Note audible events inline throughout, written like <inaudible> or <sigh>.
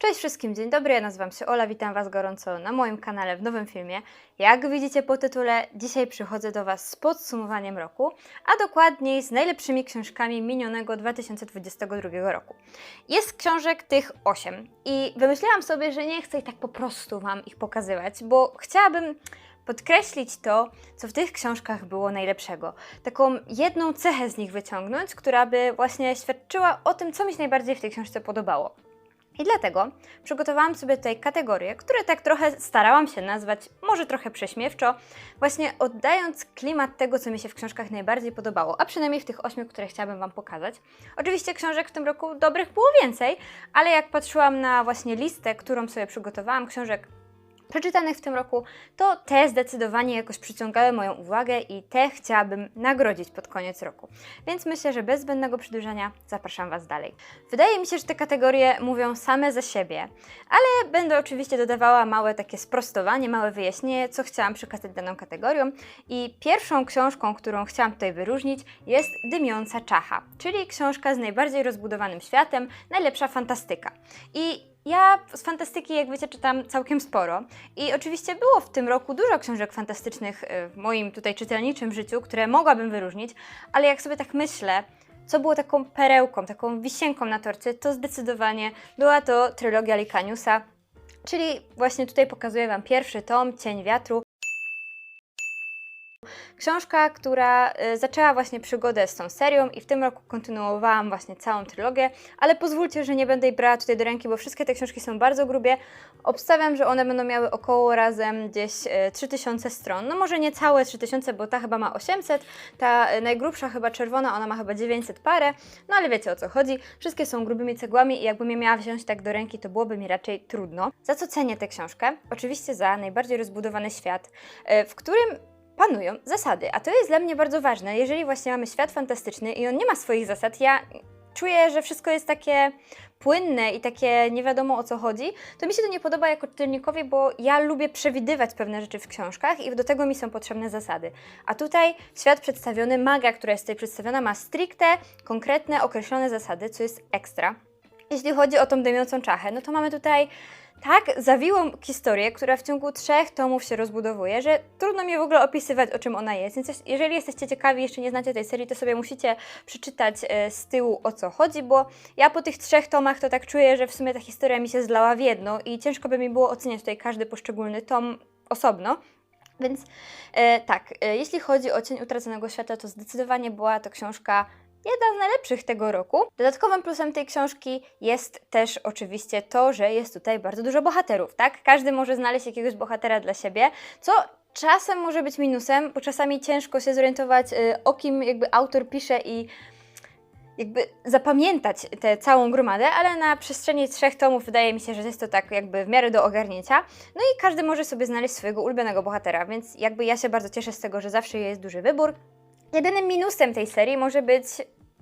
Cześć wszystkim, dzień dobry, ja nazywam się Ola, witam Was gorąco na moim kanale w nowym filmie. Jak widzicie po tytule, dzisiaj przychodzę do Was z podsumowaniem roku, a dokładniej z najlepszymi książkami minionego 2022 roku. Jest książek tych 8 i wymyśliłam sobie, że nie chcę tak po prostu Wam ich pokazywać, bo chciałabym podkreślić to, co w tych książkach było najlepszego. Taką jedną cechę z nich wyciągnąć, która by właśnie świadczyła o tym, co mi się najbardziej w tej książce podobało. I dlatego przygotowałam sobie tutaj kategorie, które tak trochę starałam się nazwać, może trochę prześmiewczo, właśnie oddając klimat tego, co mi się w książkach najbardziej podobało, a przynajmniej w tych ośmiu, które chciałabym Wam pokazać. Oczywiście książek w tym roku dobrych było więcej, ale jak patrzyłam na właśnie listę, którą sobie przygotowałam, książek przeczytanych w tym roku, to te zdecydowanie jakoś przyciągały moją uwagę i te chciałabym nagrodzić pod koniec roku. Więc myślę, że bez zbędnego przedłużania zapraszam Was dalej. Wydaje mi się, że te kategorie mówią same za siebie, ale będę oczywiście dodawała małe takie sprostowanie, małe wyjaśnienie, co chciałam przekazać daną kategorią. I pierwszą książką, którą chciałam tutaj wyróżnić, jest Dymiąca Czacha, czyli książka z najbardziej rozbudowanym światem, najlepsza fantastyka. I ja z fantastyki, jak wiecie, czytam całkiem sporo. I oczywiście było w tym roku dużo książek fantastycznych y, w moim tutaj czytelniczym życiu, które mogłabym wyróżnić, ale jak sobie tak myślę, co było taką perełką, taką wisienką na torcie, to zdecydowanie była to trylogia Likaniusa. Czyli właśnie tutaj pokazuję Wam pierwszy tom, Cień Wiatru, Książka, która y, zaczęła właśnie przygodę z tą serią i w tym roku kontynuowałam właśnie całą trylogię, ale pozwólcie, że nie będę jej brała tutaj do ręki, bo wszystkie te książki są bardzo grubie. Obstawiam, że one będą miały około razem gdzieś y, 3000 stron. No może nie całe 3000, bo ta chyba ma 800, ta y, najgrubsza chyba czerwona, ona ma chyba 900 parę, no ale wiecie o co chodzi. Wszystkie są grubymi cegłami i jakbym je miała wziąć tak do ręki, to byłoby mi raczej trudno. Za co cenię tę książkę? Oczywiście za najbardziej rozbudowany świat, y, w którym panują zasady, a to jest dla mnie bardzo ważne. Jeżeli właśnie mamy świat fantastyczny i on nie ma swoich zasad, ja czuję, że wszystko jest takie płynne i takie nie wiadomo o co chodzi, to mi się to nie podoba jako czytelnikowi, bo ja lubię przewidywać pewne rzeczy w książkach i do tego mi są potrzebne zasady. A tutaj świat przedstawiony, magia, która jest tutaj przedstawiona, ma stricte, konkretne, określone zasady, co jest ekstra. Jeśli chodzi o tą dymiącą czachę, no to mamy tutaj tak zawiłą historię, która w ciągu trzech tomów się rozbudowuje, że trudno mi w ogóle opisywać, o czym ona jest. Więc jeżeli jesteście ciekawi, jeszcze nie znacie tej serii, to sobie musicie przeczytać e, z tyłu o co chodzi, bo ja po tych trzech tomach to tak czuję, że w sumie ta historia mi się zlała w jedno i ciężko by mi było oceniać tutaj każdy poszczególny tom osobno. Więc e, tak, e, jeśli chodzi o Cień Utraconego Świata, to zdecydowanie była to książka jedna z najlepszych tego roku. Dodatkowym plusem tej książki jest też oczywiście to, że jest tutaj bardzo dużo bohaterów, tak? Każdy może znaleźć jakiegoś bohatera dla siebie, co czasem może być minusem, bo czasami ciężko się zorientować, y, o kim jakby autor pisze i jakby zapamiętać tę całą gromadę, ale na przestrzeni trzech tomów wydaje mi się, że jest to tak jakby w miarę do ogarnięcia. No i każdy może sobie znaleźć swojego ulubionego bohatera, więc jakby ja się bardzo cieszę z tego, że zawsze jest duży wybór. Jedynym minusem tej serii może być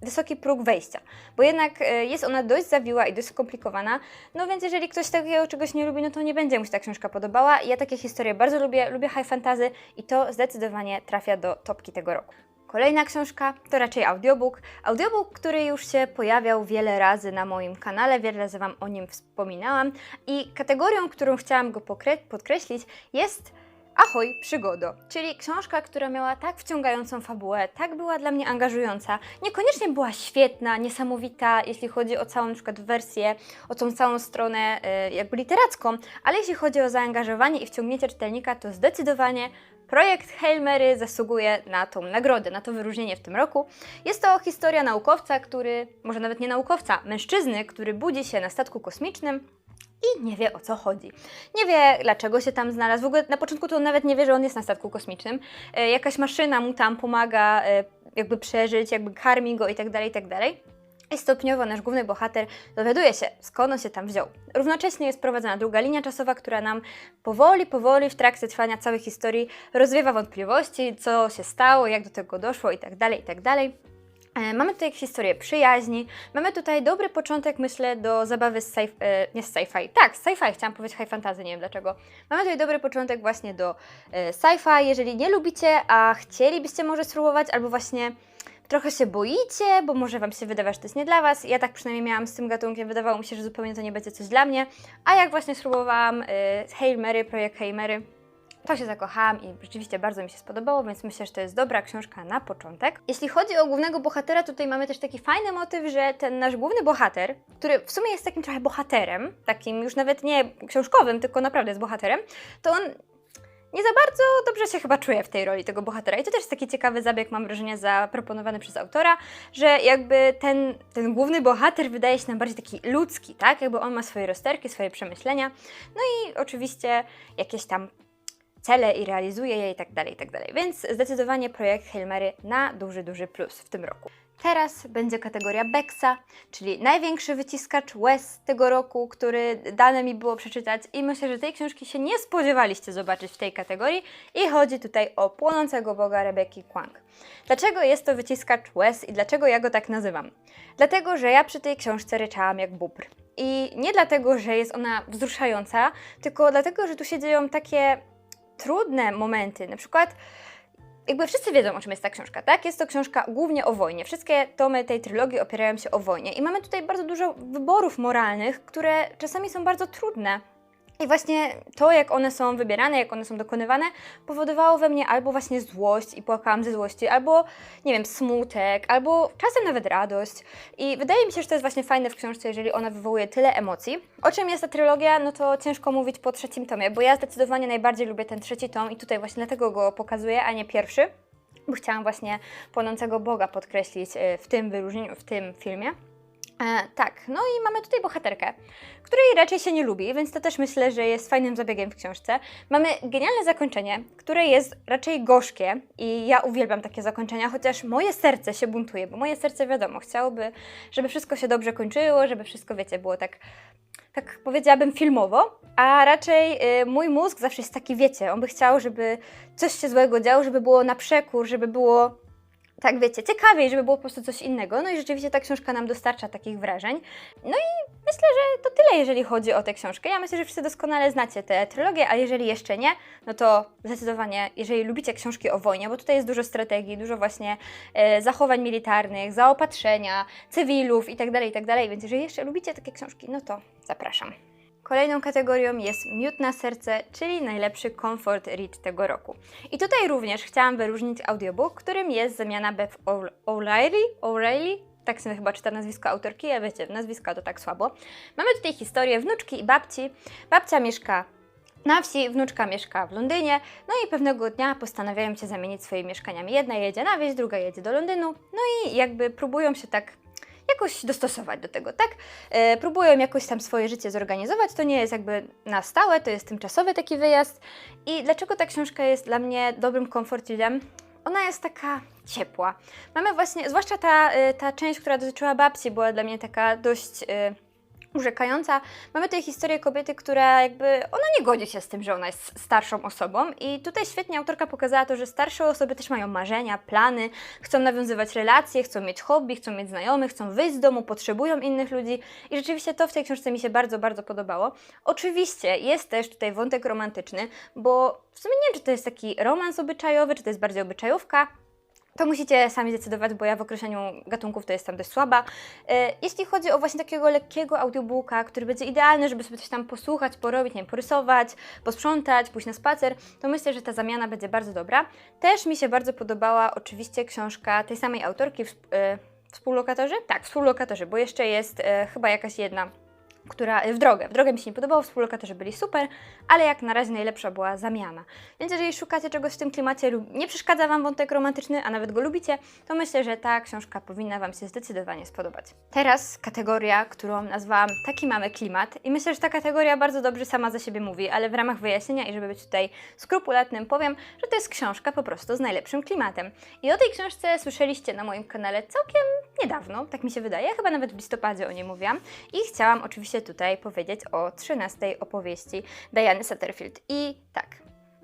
wysoki próg wejścia, bo jednak e, jest ona dość zawiła i dość skomplikowana, no więc jeżeli ktoś takiego czegoś nie lubi, no to nie będzie mu się ta książka podobała. Ja takie historie bardzo lubię, lubię high fantasy i to zdecydowanie trafia do topki tego roku. Kolejna książka to raczej audiobook. Audiobook, który już się pojawiał wiele razy na moim kanale, wiele razy Wam o nim wspominałam i kategorią, którą chciałam go podkreślić jest Ahoj, przygodo, czyli książka, która miała tak wciągającą fabułę, tak była dla mnie angażująca. Niekoniecznie była świetna, niesamowita, jeśli chodzi o całą na przykład wersję, o tą całą stronę y, jakby literacką, ale jeśli chodzi o zaangażowanie i wciągnięcie czytelnika, to zdecydowanie Projekt Hail Mary zasługuje na tą nagrodę, na to wyróżnienie w tym roku. Jest to historia naukowca, który, może nawet nie naukowca, mężczyzny, który budzi się na statku kosmicznym, i nie wie o co chodzi. Nie wie dlaczego się tam znalazł. W ogóle na początku to on nawet nie wie, że on jest na statku kosmicznym. E, jakaś maszyna mu tam pomaga e, jakby przeżyć, jakby karmi go i tak dalej, i tak. I stopniowo nasz główny bohater dowiaduje się, skąd on się tam wziął. Równocześnie jest prowadzona druga linia czasowa, która nam powoli, powoli w trakcie trwania całej historii rozwiewa wątpliwości, co się stało, jak do tego doszło i tak E, mamy tutaj historię przyjaźni, mamy tutaj dobry początek, myślę, do zabawy z sci e, nie z sci-fi, tak, z sci-fi, chciałam powiedzieć high fantasy, nie wiem dlaczego. Mamy tutaj dobry początek właśnie do e, sci-fi, jeżeli nie lubicie, a chcielibyście może spróbować, albo właśnie trochę się boicie, bo może Wam się wydawać, że to jest nie dla Was. Ja tak przynajmniej miałam z tym gatunkiem, wydawało mi się, że zupełnie to nie będzie coś dla mnie. A jak właśnie spróbowałam y, Hail Mary, projekt Hail Mary, to się zakochałam i rzeczywiście bardzo mi się spodobało, więc myślę, że to jest dobra książka na początek. Jeśli chodzi o głównego bohatera, tutaj mamy też taki fajny motyw, że ten nasz główny bohater, który w sumie jest takim trochę bohaterem, takim już nawet nie książkowym, tylko naprawdę jest bohaterem, to on nie za bardzo dobrze się chyba czuje w tej roli tego bohatera. I to też jest taki ciekawy zabieg, mam wrażenie, zaproponowany przez autora, że jakby ten, ten główny bohater wydaje się nam bardziej taki ludzki, tak? Jakby on ma swoje rozterki, swoje przemyślenia, no i oczywiście jakieś tam cele i realizuje je i tak dalej, i tak dalej. Więc zdecydowanie projekt Hail na duży, duży plus w tym roku. Teraz będzie kategoria Bexa, czyli największy wyciskacz łez tego roku, który dane mi było przeczytać i myślę, że tej książki się nie spodziewaliście zobaczyć w tej kategorii i chodzi tutaj o Płonącego Boga Rebeki Kwang. Dlaczego jest to wyciskacz łez i dlaczego ja go tak nazywam? Dlatego, że ja przy tej książce ryczałam jak bubr. I nie dlatego, że jest ona wzruszająca, tylko dlatego, że tu się dzieją takie trudne momenty. Na przykład, jakby wszyscy wiedzą, o czym jest ta książka, tak? Jest to książka głównie o wojnie. Wszystkie tomy tej trylogii opierają się o wojnie. I mamy tutaj bardzo dużo wyborów moralnych, które czasami są bardzo trudne. I właśnie to, jak one są wybierane, jak one są dokonywane, powodowało we mnie albo właśnie złość i płakałam ze złości, albo, nie wiem, smutek, albo czasem nawet radość. I wydaje mi się, że to jest właśnie fajne w książce, jeżeli ona wywołuje tyle emocji. O czym jest ta trylogia, no to ciężko mówić po trzecim tomie, bo ja zdecydowanie najbardziej lubię ten trzeci tom i tutaj właśnie dlatego go pokazuję, a nie pierwszy. Bo chciałam właśnie płonącego Boga podkreślić e, w tym wyróżnieniu, w tym filmie. E, tak, no i mamy tutaj bohaterkę, której raczej się nie lubi, więc to też myślę, że jest fajnym zabiegiem w książce. Mamy genialne zakończenie, które jest raczej gorzkie i ja uwielbiam takie zakończenia, chociaż moje serce się buntuje, bo moje serce wiadomo, chciałoby, żeby wszystko się dobrze kończyło, żeby wszystko, wiecie, było tak, tak powiedziałabym filmowo, a raczej y, mój mózg zawsze jest taki, wiecie, on by chciał, żeby coś się złego działo, żeby było na przekór, żeby było tak wiecie, ciekawiej, żeby było po prostu coś innego. No i rzeczywiście ta książka nam dostarcza takich wrażeń. No i myślę, że to tyle, jeżeli chodzi o tę książkę. Ja myślę, że wszyscy doskonale znacie tę trylogię, a jeżeli jeszcze nie, no to zdecydowanie, jeżeli lubicie książki o wojnie, bo tutaj jest dużo strategii, dużo właśnie e, zachowań militarnych, zaopatrzenia, cywilów itd., itd., więc jeżeli jeszcze lubicie takie książki, no to zapraszam. Kolejną kategorią jest Miód na serce, czyli najlepszy comfort read tego roku. I tutaj również chciałam wyróżnić audiobook, którym jest zamiana Beth O'Reilly, O'Reilly, tak się chyba czyta nazwisko autorki, ja wiecie, nazwiska to tak słabo. Mamy tutaj historię wnuczki i babci. Babcia mieszka na wsi, wnuczka mieszka w Londynie, no i pewnego dnia postanawiają się zamienić swoimi mieszkaniami. Jedna jedzie na wieś, druga jedzie do Londynu, no i jakby próbują się tak jakoś dostosować do tego, tak? E, próbują jakoś tam swoje życie zorganizować, to nie jest jakby na stałe, to jest tymczasowy taki wyjazd. I dlaczego ta książka jest dla mnie dobrym komfortilem? Ona jest taka ciepła. Mamy właśnie, zwłaszcza ta, y, ta część, która dotyczyła babci, była dla mnie taka dość y, urzekająca. Mamy tutaj historię kobiety, która jakby, ona nie godzi się z tym, że ona jest starszą osobą i tutaj świetnie autorka pokazała to, że starsze osoby też mają marzenia, plany, chcą nawiązywać relacje, chcą mieć hobby, chcą mieć znajomych, chcą wyjść z domu, potrzebują innych ludzi i rzeczywiście to w tej książce mi się bardzo, bardzo podobało. Oczywiście jest też tutaj wątek romantyczny, bo w sumie nie wiem, czy to jest taki romans obyczajowy, czy to jest bardziej obyczajówka, to musicie sami zdecydować, bo ja w określeniu gatunków to jestem dość słaba. E, Jeśli chodzi o właśnie takiego lekkiego audiobooka, który będzie idealny, żeby sobie coś tam posłuchać, porobić, nie wiem, porysować, posprzątać, pójść na spacer, to myślę, że ta zamiana będzie bardzo dobra. Też mi się bardzo podobała oczywiście książka tej samej autorki, e, Współlokatorzy? Tak, Współlokatorzy, bo jeszcze jest e, chyba jakaś jedna która w drogę. W drogę mi się nie podobało, współlokatorzy byli super, ale jak na razie najlepsza była zamiana. Więc jeżeli szukacie czegoś w tym klimacie lub nie przeszkadza Wam wątek romantyczny, a nawet go lubicie, to myślę, że ta książka powinna Wam się zdecydowanie spodobać. Teraz kategoria, którą nazwałam Taki mamy klimat i myślę, że ta kategoria bardzo dobrze sama za siebie mówi, ale w ramach wyjaśnienia i żeby być tutaj skrupulatnym powiem, że to jest książka po prostu z najlepszym klimatem. I o tej książce słyszeliście na moim kanale całkiem niedawno, tak mi się wydaje, chyba nawet w listopadzie o niej mówiłam i chciałam oczywiście tutaj powiedzieć o 13 opowieści Diany Satterfield. I tak,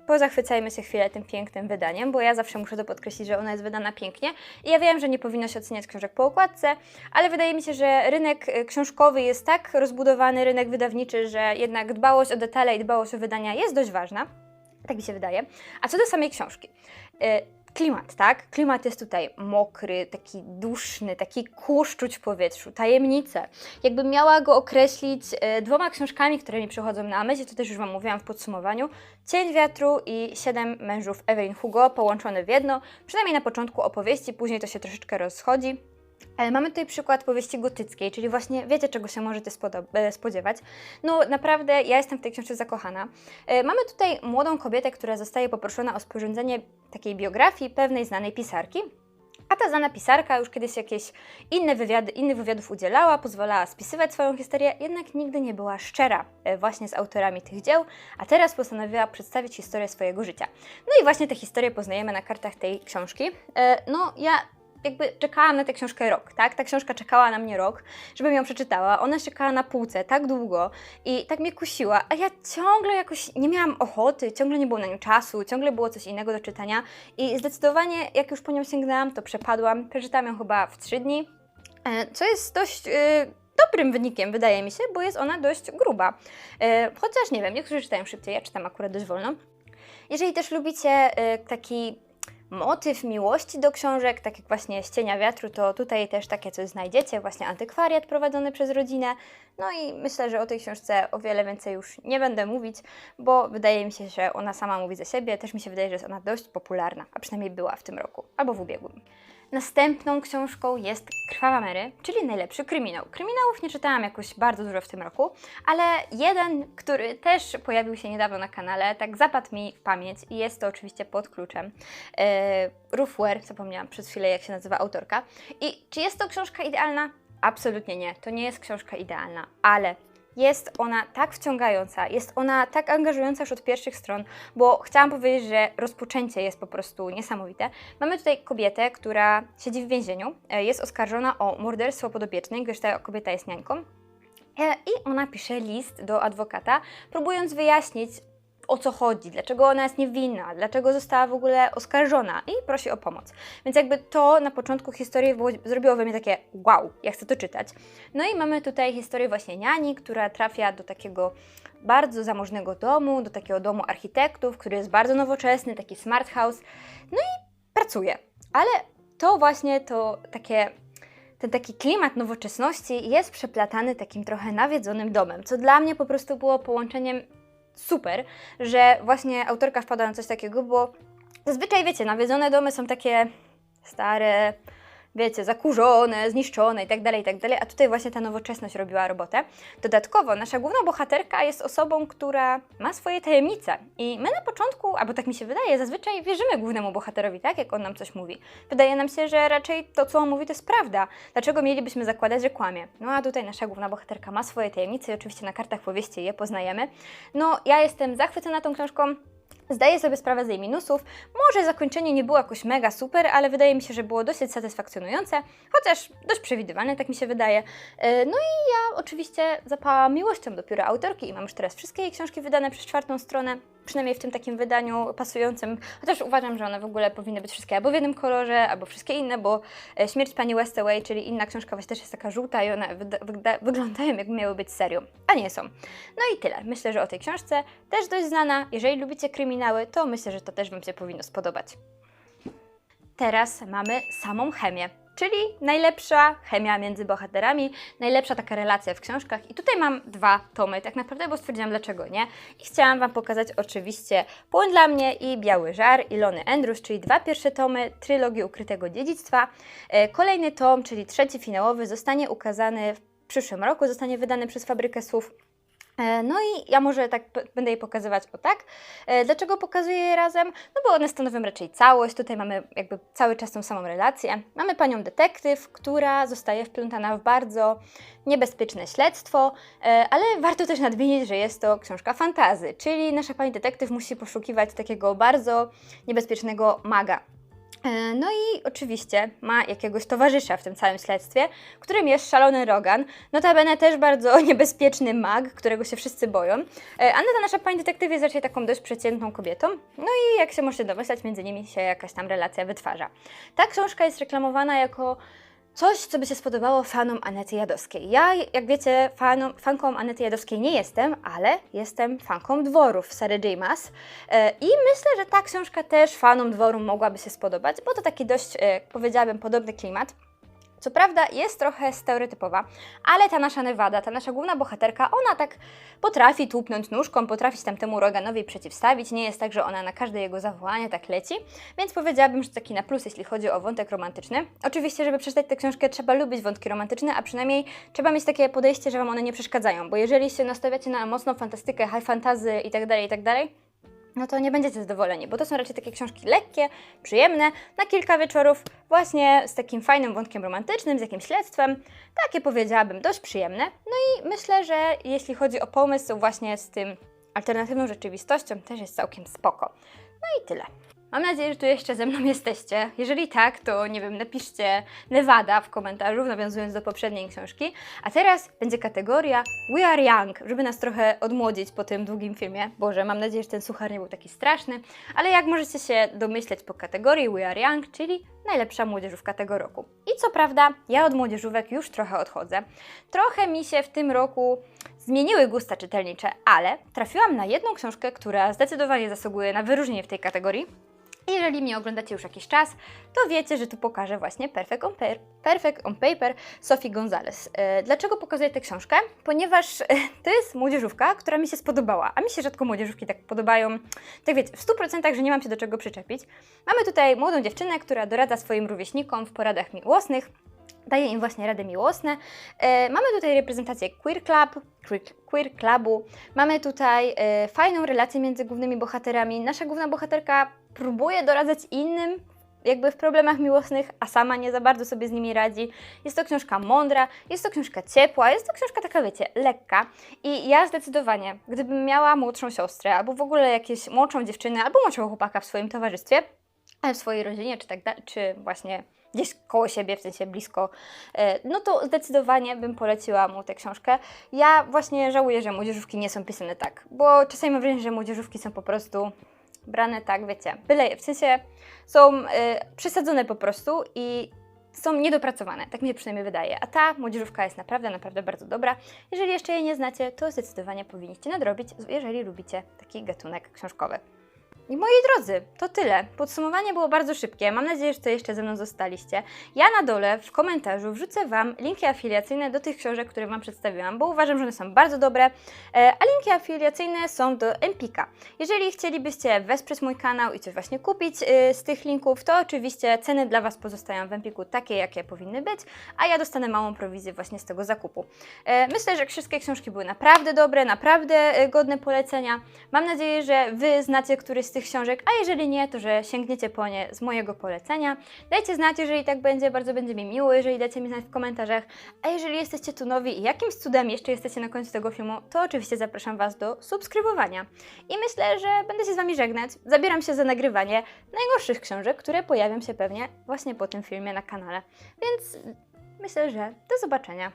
pozachwycajmy się chwilę tym pięknym wydaniem, bo ja zawsze muszę to podkreślić, że ona jest wydana pięknie. I ja wiem, że nie powinno się oceniać książek po okładce, ale wydaje mi się, że rynek y, książkowy jest tak rozbudowany, rynek wydawniczy, że jednak dbałość o detale i dbałość o wydania jest dość ważna. Tak mi się wydaje. A co do samej książki. Y, klimat, tak? Klimat jest tutaj mokry, taki duszny, taki kurz czuć w powietrzu, tajemnice. Jakbym miała go określić e, dwoma książkami, które mi przychodzą na myśl, to też już Wam mówiłam w podsumowaniu. Cień wiatru i Siedem mężów Evelyn Hugo połączone w jedno, przynajmniej na początku opowieści, później to się troszeczkę rozchodzi. E, Mamy tutaj przykład powieści gotyckiej, czyli właśnie wiecie, czego się możecie spodziewać. No naprawdę, ja jestem w tej książce zakochana. E, Mamy tutaj młodą kobietę, która zostaje poproszona o sporządzenie takiej biografii pewnej znanej pisarki. A ta znana pisarka już kiedyś jakieś inne wywiady, innych wywiadów udzielała, pozwalała spisywać swoją historię, jednak nigdy nie była szczera e, właśnie z autorami tych dzieł, a teraz postanowiła przedstawić historię swojego życia. No i właśnie tę historię poznajemy na kartach tej książki. No ja jakby czekałam na tę książkę rok, tak? Ta książka czekała na mnie rok, żebym ją przeczytała. Ona czekała na półce tak długo i tak mnie kusiła, a ja ciągle jakoś nie miałam ochoty, ciągle nie było na nią czasu, ciągle było coś innego do czytania i zdecydowanie jak już po nią sięgnęłam, to przepadłam. Przeczytałam ją chyba w trzy dni, e, co jest dość... e, Dobrym wynikiem, wydaje mi się, bo jest ona dość gruba. E, Chociaż nie wiem, niektórzy czytają szybciej, ja czytam akurat dość wolno. Jeżeli też lubicie taki motyw miłości do książek, tak jak właśnie Ścienia Wiatru, to tutaj też takie coś znajdziecie, właśnie antykwariat prowadzony przez rodzinę. No i myślę, że o tej książce o wiele więcej już nie będę mówić, bo wydaje mi się, że ona sama mówi za siebie. Też mi się wydaje, że jest ona dość popularna, a przynajmniej była w tym roku albo w ubiegłym. Następną książką jest Krwawa Mary, czyli najlepszy kryminał. Kryminałów nie czytałam jakoś bardzo dużo w tym roku, ale jeden, który też pojawił się niedawno na kanale, tak zapadł mi w pamięć i jest to oczywiście pod kluczem. E, Ruth Ware, zapomniałam przez chwilę jak się nazywa autorka. I czy jest to książka idealna? Absolutnie nie, to nie jest książka idealna, ale jest ona tak wciągająca, jest ona tak angażująca już od pierwszych stron, bo chciałam powiedzieć, że rozpoczęcie jest po prostu niesamowite. Mamy tutaj kobietę, która siedzi w więzieniu, e, jest oskarżona o morderstwo podopiecznej, gdyż ta kobieta jest niańką. E, I ona pisze list do adwokata, próbując wyjaśnić, o co chodzi, dlaczego ona jest niewinna, dlaczego została w ogóle oskarżona i prosi o pomoc. Więc jakby to na początku historii było, zrobiło we mnie takie wow, ja chcę to czytać. No i mamy tutaj historię właśnie niani, która trafia do takiego bardzo zamożnego domu, do takiego domu architektów, który jest bardzo nowoczesny, taki smart house. No i pracuje. Ale to właśnie to takie ten taki klimat nowoczesności jest przeplatany takim trochę nawiedzonym domem, co dla mnie po prostu było połączeniem super, że właśnie autorka wpadła na coś takiego, bo zazwyczaj wiecie, nawiedzone domy są takie stare, wiecie, zakurzone, zniszczone i tak dalej, i tak a tutaj właśnie ta nowoczesność robiła robotę. Dodatkowo nasza główna bohaterka jest osobą, która ma swoje tajemnice i my na początku, albo tak mi się wydaje, zazwyczaj wierzymy głównemu bohaterowi, tak, jak on nam coś mówi. Wydaje nam się, że raczej to, co on mówi, to jest prawda. Dlaczego mielibyśmy zakładać, że kłamie? No a tutaj nasza główna bohaterka ma swoje tajemnice i oczywiście na kartach powieści je poznajemy. No, ja jestem zachwycona tą książką. Zdaję sobie sprawę z jej minusów. Może zakończenie nie było jakoś mega super, ale wydaje mi się, że było dosyć satysfakcjonujące, chociaż dość przewidywalne, tak mi się wydaje. E, No i ja oczywiście zapałam miłością do pióra autorki i mam już teraz wszystkie jej książki wydane przez czwartą stronę, przynajmniej w tym takim wydaniu pasującym, chociaż uważam, że one w ogóle powinny być wszystkie albo w jednym kolorze, albo wszystkie inne, bo e, Śmierć Pani Westaway, czyli inna książka właśnie też jest taka żółta i one wyglądają jakby miały być serią, a nie są. No i tyle. Myślę, że o tej książce też dość znana. Jeżeli lubicie kryminały, to myślę, że to też Wam się powinno spodobać. Teraz mamy samą chemię, czyli najlepsza chemia między bohaterami, najlepsza taka relacja w książkach. I tutaj mam dwa tomy, tak naprawdę, bo stwierdziłam dlaczego nie. I chciałam Wam pokazać oczywiście Płyn dla mnie i Biały Żar Ilony Andrews, czyli dwa pierwsze tomy trylogii Ukrytego Dziedzictwa. E, Kolejny tom, czyli trzeci finałowy, zostanie ukazany w przyszłym roku, zostanie wydany przez Fabrykę Słów. E, No i ja może tak będę je pokazywać o tak. E, Dlaczego pokazuję je razem? No bo one stanowią raczej całość. Tutaj mamy jakby cały czas tą samą relację. Mamy panią detektyw, która zostaje wplątana w bardzo niebezpieczne śledztwo, e, ale warto też nadmienić, że jest to książka fantazy, czyli nasza pani detektyw musi poszukiwać takiego bardzo niebezpiecznego maga. E, No i oczywiście ma jakiegoś towarzysza w tym całym śledztwie, którym jest szalony Rogan, notabene też bardzo <laughs> niebezpieczny mag, którego się wszyscy boją. E, Anna, ta nasza pani detektyw, jest raczej taką dość przeciętną kobietą, no i jak się możecie domyślać, między nimi się jakaś tam relacja wytwarza. Ta książka jest reklamowana jako Coś, co by się spodobało fanom Anety Jadowskiej. Ja, jak wiecie, fanom, fanką Anety Jadowskiej nie jestem, ale jestem fanką dworów Sary J. E, I myślę, że ta książka też fanom dworu mogłaby się spodobać, bo to taki dość, e, powiedziałabym, podobny klimat. Co prawda jest trochę stereotypowa, ale ta nasza Nevada, ta nasza główna bohaterka, ona tak potrafi tłupnąć nóżką, potrafi się tamtemu Roganowi przeciwstawić. Nie jest tak, że ona na każde jego zawołanie tak leci, więc powiedziałabym, że taki na plus, jeśli chodzi o wątek romantyczny. Oczywiście, żeby przeczytać tę książkę, trzeba lubić wątki romantyczne, a przynajmniej trzeba mieć takie podejście, że Wam one nie przeszkadzają, bo jeżeli się nastawiacie na mocną fantastykę, high fantasy itd., itd., no to nie będziecie zadowoleni, bo to są raczej takie książki lekkie, przyjemne, na kilka wieczorów, właśnie z takim fajnym wątkiem romantycznym, z jakimś śledztwem. Takie powiedziałabym dość przyjemne. No i myślę, że jeśli chodzi o pomysł właśnie z tym alternatywną rzeczywistością, też jest całkiem spoko. No i tyle. Mam nadzieję, że tu jeszcze ze mną jesteście. Jeżeli tak, to nie wiem, napiszcie Nevada w komentarzu, nawiązując do poprzedniej książki. A teraz będzie kategoria We Are Young, żeby nas trochę odmłodzić po tym długim filmie. Boże, mam nadzieję, że ten suchar nie był taki straszny. Ale jak możecie się domyśleć po kategorii We Are Young, czyli najlepsza młodzieżówka tego roku. I co prawda, ja od młodzieżówek już trochę odchodzę. Trochę mi się w tym roku zmieniły gusta czytelnicze, ale trafiłam na jedną książkę, która zdecydowanie zasługuje na wyróżnienie w tej kategorii. Jeżeli mnie oglądacie już jakiś czas, to wiecie, że tu pokażę właśnie Perfect on, per, Perfect on Paper Sophie Gonzalez. E, Dlaczego pokazuję tę książkę? Ponieważ e, to jest młodzieżówka, która mi się spodobała, a mi się rzadko młodzieżówki tak podobają, tak wiecie, w 100% że nie mam się do czego przyczepić. Mamy tutaj młodą dziewczynę, która doradza swoim rówieśnikom w poradach miłosnych, daje im właśnie rady miłosne. E, mamy tutaj reprezentację Queer Club, Queer, Clubu. Mamy tutaj fajną relację między głównymi bohaterami. Nasza główna bohaterka próbuje doradzać innym jakby w problemach miłosnych, a sama nie za bardzo sobie z nimi radzi. Jest to książka mądra, jest to książka ciepła, jest to książka taka, wiecie, lekka. I ja zdecydowanie, gdybym miała młodszą siostrę, albo w ogóle jakąś młodszą dziewczynę, albo młodszego chłopaka w swoim towarzystwie, ale w swojej rodzinie, czy tak da- czy właśnie gdzieś koło siebie, w sensie blisko, e, no to zdecydowanie bym poleciła mu tę książkę. Ja właśnie żałuję, że młodzieżówki nie są pisane tak, bo czasami mam wrażenie, że młodzieżówki są po prostu brane tak, wiecie, byle, w sensie są e, przesadzone po prostu i są niedopracowane, tak mi się przynajmniej wydaje. A ta młodzieżówka jest naprawdę, naprawdę bardzo dobra. Jeżeli jeszcze jej nie znacie, to zdecydowanie powinniście nadrobić, jeżeli lubicie taki gatunek książkowy. I moi drodzy, to tyle. Podsumowanie było bardzo szybkie. Mam nadzieję, że to jeszcze ze mną zostaliście. Ja na dole w komentarzu wrzucę Wam linki afiliacyjne do tych książek, które Wam przedstawiłam, bo uważam, że one są bardzo dobre. E, A linki afiliacyjne są do Empika. Jeżeli chcielibyście wesprzeć mój kanał i coś właśnie kupić e, z tych linków, to oczywiście ceny dla Was pozostają w Empiku takie, jakie powinny być, a ja dostanę małą prowizję właśnie z tego zakupu. E, Myślę, że wszystkie książki były naprawdę dobre, naprawdę godne polecenia. Mam nadzieję, że Wy znacie któryś z tych książek, a jeżeli nie, to że sięgniecie po nie z mojego polecenia. Dajcie znać, jeżeli tak będzie, bardzo będzie mi miło, jeżeli dacie mi znać w komentarzach. A jeżeli jesteście tu nowi i jakimś cudem jeszcze jesteście na końcu tego filmu, to oczywiście zapraszam Was do subskrybowania. I myślę, że będę się z Wami żegnać. Zabieram się za nagrywanie najgorszych książek, które pojawią się pewnie właśnie po tym filmie na kanale. Więc myślę, że do zobaczenia.